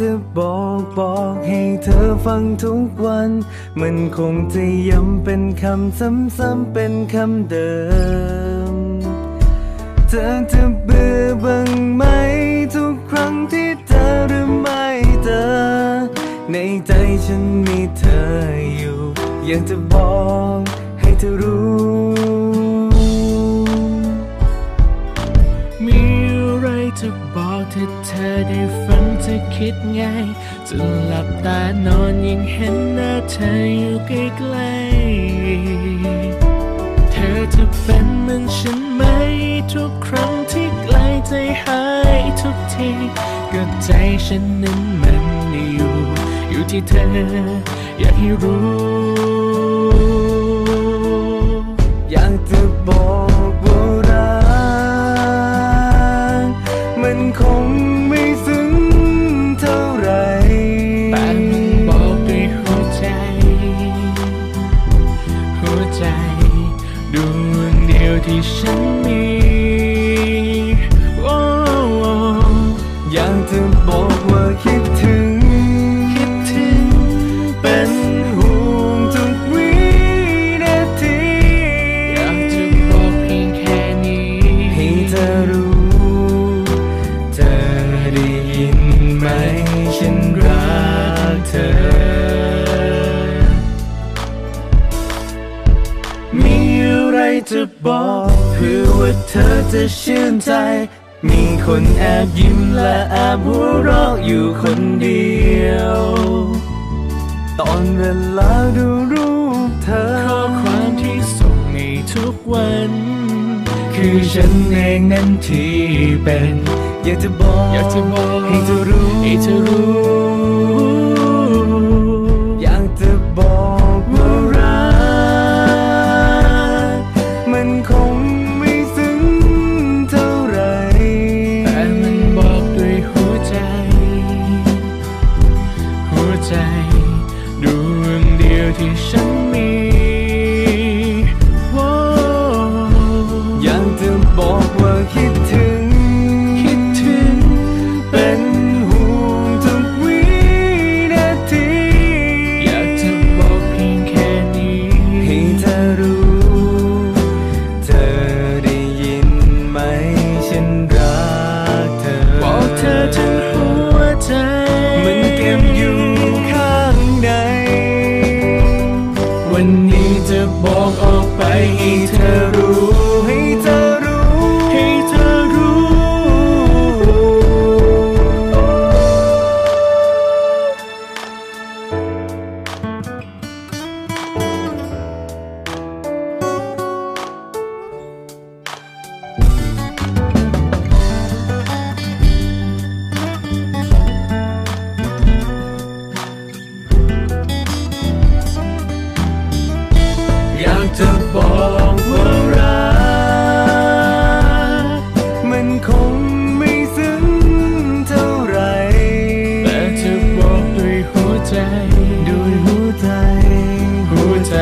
จะบอกบอกให้เธอฟังทุกวัน มันคงจะย้ำเป็นคำซ้ำๆเป็นคำเดิม เธอจะเบื่อบ้างไหม ทุกครั้งที่เธอหรือไม่เจอในใจฉันมีเธออยู่ อยากจะบอกให้เธอรู้มีอะไรจะบอกถ้าเธอได้ฟัง จะคิดไงจนหลับตานอนยังเห็นหน้าเธออยู่ใกล้ๆเธอจะเป็นเหมือนฉันไหม ทุกครั้งที่ใกล้ใจหายทุกทีก็ใจฉันนั้นมันอยู่ อยู่ที่เธออยากให้รู้ จะบอกเพื่อว่าเธอจะชื่นใจ มีคนแอบยิ้มและแอบหัวเราะอยู่คนเดียว ตอนเวลาดูรูปเธอข้อความที่ส่งในทุกวัน คือฉันเองนั้นที่เป็น อยากจะบอกอยากจะบอกให้เธอรู้ให้เธอรู้ ดวงเดียวที่ฉันมี ให้เธอ ด้วยหัวใจ หัวใจ